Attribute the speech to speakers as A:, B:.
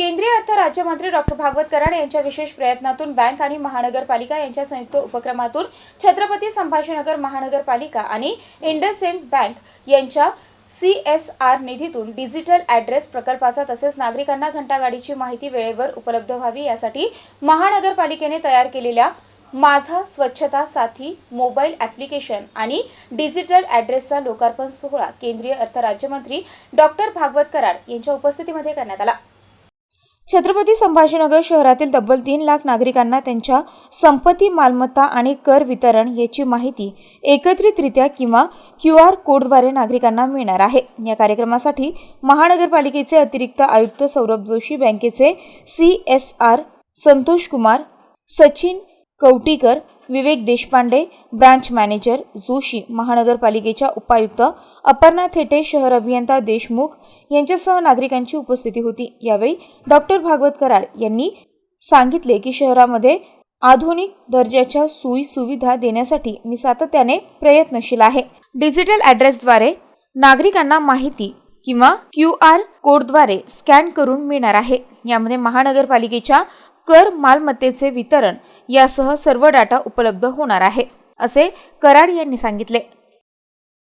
A: केंद्रीय अर्थ राज्यमंत्री डॉक्टर भागवत कराड यांच्या विशेष प्रयत्नातून बँक आणि महानगरपालिका यांच्या संयुक्त उपक्रमातून छत्रपती संभाजीनगर महानगरपालिका आणि इंडसइंड बँक यांच्या सी एस आर निधीतून डिजिटल ॲड्रेस प्रकल्पाचा तसेच नागरिकांना घंटागाडीची माहिती वेळेवर उपलब्ध व्हावी यासाठी महानगरपालिकेने तयार केलेल्या माझा स्वच्छता साथी मोबाईल ॲप्लिकेशन आणि डिजिटल ॲड्रेसचा लोकार्पण सोहळा केंद्रीय अर्थ राज्यमंत्री डॉक्टर भागवत कराड यांच्या उपस्थितीमध्ये करण्यात आला. छत्रपती संभाजीनगर शहरातील तब्बल तीन लाख नागरिकांना त्यांच्या संपत्ती मालमत्ता आणि कर वितरण याची माहिती एकत्रितरित्या किंवा क्यू आर कोडद्वारे नागरिकांना मिळणार आहे. या कार्यक्रमासाठी महानगरपालिकेचे अतिरिक्त आयुक्त सौरभ जोशी बँकेचे C S R Santosh Kumar Sachin Kavatikar Vivek Deshpande branch manager Joshi महानगरपालिकेच्या उपायुक्त अपर्णा थेटे शहर अभियंता देशमुख यांच्यासह नागरिकांची उपस्थिती होती. यावेळी डॉक्टर भागवत कराड यांनी सांगितले की शहरामध्ये आधुनिक दर्जाच्या सोयी सुविधा देण्यासाठी मी सातत्याने प्रयत्नशील आहे. डिजिटल ॲड्रेसद्वारे नागरिकांना माहिती किंवा क्यू आर कोडद्वारे स्कॅन करून मिळणार आहे. यामध्ये महानगरपालिकेच्या कर मालमत्तेचे वितरण यासह सर्व डाटा उपलब्ध होणार आहे असे कराड यांनी सांगितले.